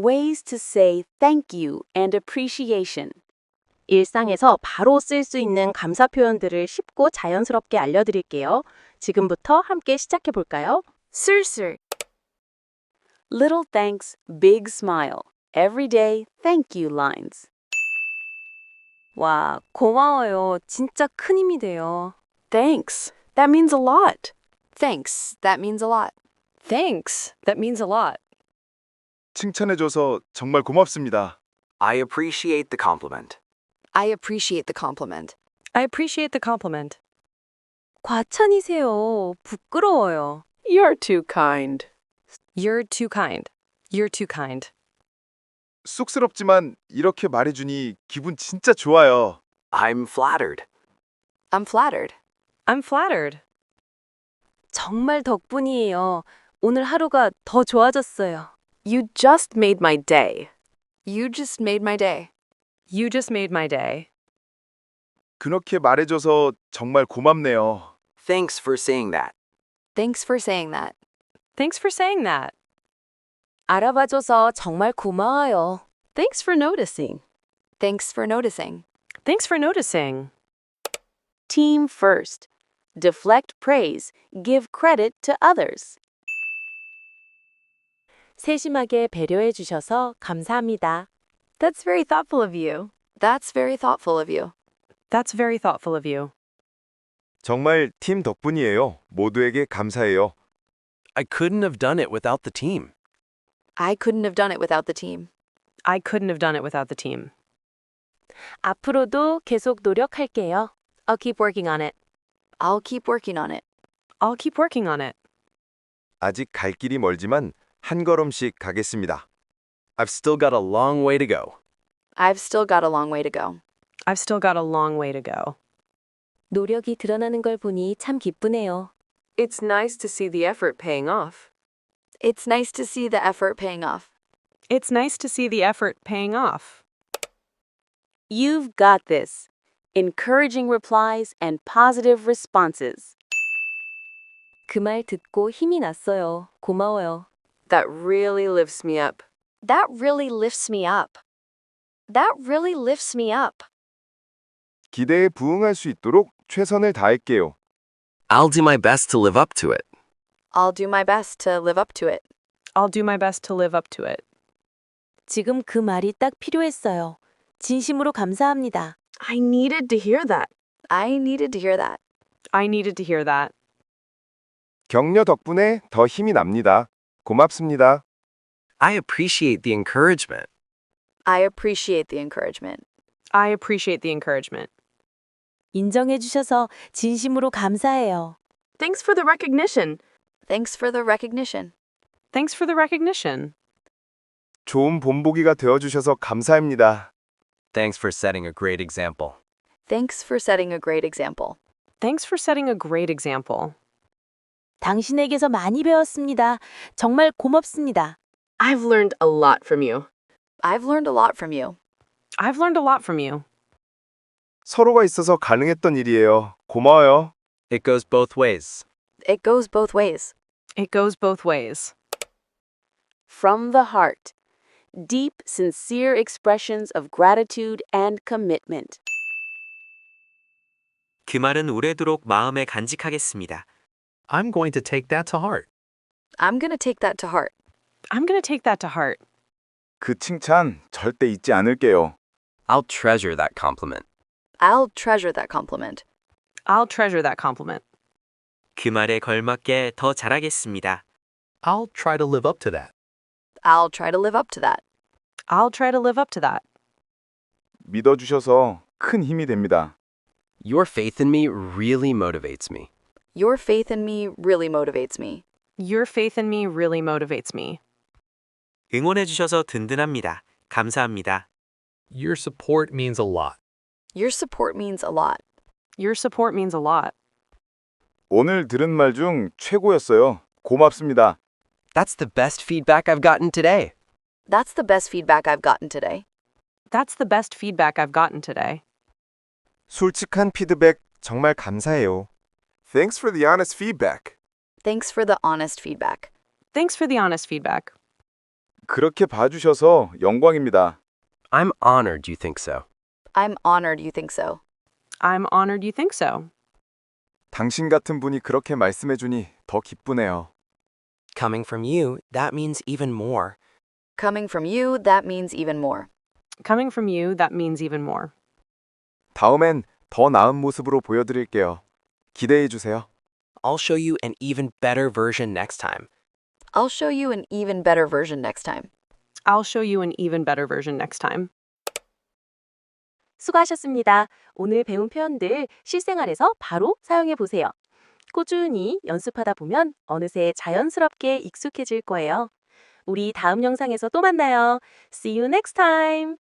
Ways to say thank you and appreciation. 일상에서 바로 쓸 수 있는 감사 표현들을 쉽고 자연스럽게 알려드릴게요. 지금부터 함께 시작해 볼까요? Sir, Little thanks, big smile. Everyday thank you lines. 와, 고마워요. 진짜 큰 힘이 돼요. Thanks. That means a lot. Thanks. That means a lot. Thanks. That means a lot. 칭찬해줘서 정말 고맙습니다. I appreciate the compliment. I appreciate the compliment. I appreciate the compliment. 과찬이세요. 부끄러워요. You're too kind. You're too kind. You're too kind. 쑥스럽지만 이렇게 말해주니 기분 진짜 좋아요. I'm flattered. I'm flattered. I'm flattered. 정말 덕분이에요. 오늘 하루가 더 좋아졌어요. You just made my day. You just made my day. You just made my day. 그렇게 말해줘서 정말 고맙네요. Thanks for saying that. Thanks for saying that. Thanks for saying that. 알아봐줘서 정말 고마워요. Thanks for noticing. Thanks for noticing. Thanks for noticing. Team first. Deflect praise. Give credit to others. 세심하게 배려해 주셔서 감사합니다. That's very thoughtful of you. That's very thoughtful of you. That's very thoughtful of you. 정말 팀 덕분이에요. 모두에게 감사해요. I couldn't have done it without the team. I couldn't have done it without the team. I couldn't have done it without the team. 앞으로도 계속 노력할게요. I'll keep working on it. I'll keep working on it. I'll keep working on it. 아직 갈 길이 멀지만 한 걸음씩 가겠습니다. I've still got a long way to go. I've still got a long way to go. I've still got a long way to go. 노력이 드러나는 걸 보니 참 기쁘네요. It's nice to see the effort paying off. It's nice to see the effort paying off. It's nice to see the effort paying off. You've got this. Encouraging replies and positive responses. 그 말 듣고 힘이 났어요. 고마워요. That really lifts me up. That really lifts me up. That really lifts me up. 기대에 부응할 수 있도록 최선을 다할게요. I'll do my best to live up to it. I'll do my best to live up to it. I'll do my best to live up to it. 지금 그 말이 딱 필요했어요. 진심으로 감사합니다. I needed to hear that. I needed to hear that. I needed to hear that. 격려 덕분에 더 힘이 납니다. 고맙습니다. I appreciate the encouragement. I appreciate the encouragement. I appreciate the encouragement. 인정해 주셔서 진심으로 감사해요. Thanks for the recognition. Thanks for the recognition. Thanks for the recognition. 좋은 본보기가 되어주셔서 감사합니다. Thanks for setting a great example. Thanks for setting a great example. Thanks for setting a great example. 당신에게서 많이 배웠습니다. 정말 고맙습니다. I've learned a lot from you. I've learned a lot from you. I've learned a lot from you. 서로가 있어서 가능했던 일이에요. 고마워요. It goes both ways. It goes both ways. It goes both ways. From the heart. Deep, sincere expressions of gratitude and commitment. 그 말은 오래도록 마음에 간직하겠습니다. I'm going to take that to heart. I'm going to take that to heart. I'm going to take that to heart. 그 칭찬 절대 잊지 않을게요. I'll treasure that compliment. I'll treasure that compliment. I'll treasure that compliment. 그 말에 걸맞게 더 잘하겠습니다. I'll try to live up to that. I'll try to live up to that. I'll try to live up to that. 믿어주셔서 큰 힘이 됩니다. Your faith in me really motivates me. Your faith in me really motivates me. Your faith in me really motivates me. 응원해 주셔서 든든합니다. 감사합니다. Your support means a lot. Your support means a lot. Your support means a lot. 오늘 들은 말 중 최고였어요. 고맙습니다. That's the best feedback I've gotten today. That's the best feedback I've gotten today. That's the best feedback I've gotten today. 솔직한 피드백 정말 감사해요. Thanks for the honest feedback. Thanks for the honest feedback. Thanks for the honest feedback. 그렇게 봐주셔서 영광입니다. I'm honored you think so. I'm honored you think so. I'm honored you think so. 당신 같은 분이 그렇게 말씀해주니 더 기쁘네요. Coming from you, that means even more. Coming from you, that means even more. Coming from you, that means even more. 다음엔 더 나은 모습으로 보여드릴게요. 기대해 주세요. I'll show you an even better version next time. I'll show you an even better version next time. I'll show you an even better version next time. 수고하셨습니다. 오늘 배운 표현들 실생활에서 바로 사용해 보세요. 꾸준히 연습하다 보면 어느새 자연스럽게 익숙해질 거예요. 우리 다음 영상에서 또 만나요. See you next time!